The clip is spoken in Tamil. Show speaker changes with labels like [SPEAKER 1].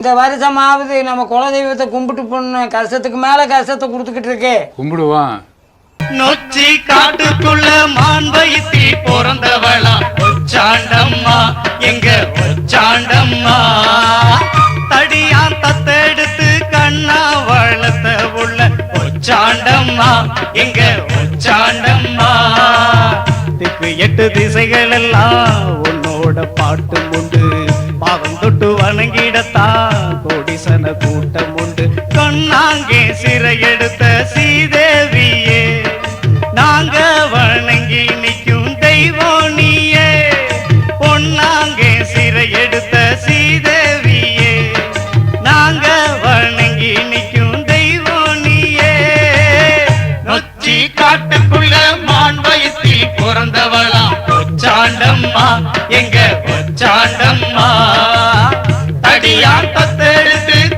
[SPEAKER 1] இந்த வருஷமாவது நம்ம குலதெய்வத்தை கும்பிட்டு போன கஷ்டத்துக்கு மேல கஷ்டத்தை கொடுத்துக்கிட்டு இருக்கே.
[SPEAKER 2] கும்பிடுவான்
[SPEAKER 3] நொச்சி காட்டுக்குள்ள மான் வயிற்றி பிறந்தவளா. ஒச்சாண்டம்மா எங்க ஒச்சாண்டம்மா? தடியான் தத்தெடுத்து கண்ணா வளர்த்த உள்ள ஒச்சாண்டம்மா எங்க ஒச்சாண்டம்மா? திக்கு எட்டு திசைகள் எல்லாம் உன்னோட பாட்டு. வணங்கிடத்தான் கோடிசன கூட்டம் உண்டு. சொன்னாங்கே சிறையெடுத்த சீதேவியே நாங்க வணங்கி நிற்கும் தெய்வம் நீயே பொன்னாங்கே சிறையெடுத்த சீதேவியே நாங்க வணங்கி நிற்கும் தெய்வம் நீயே நொச்சி காட்டுக்குள்ள மான் வயசில் பிறந்தவளாம். எங்க பொச்சாண்டம்மா யார் தத்தை?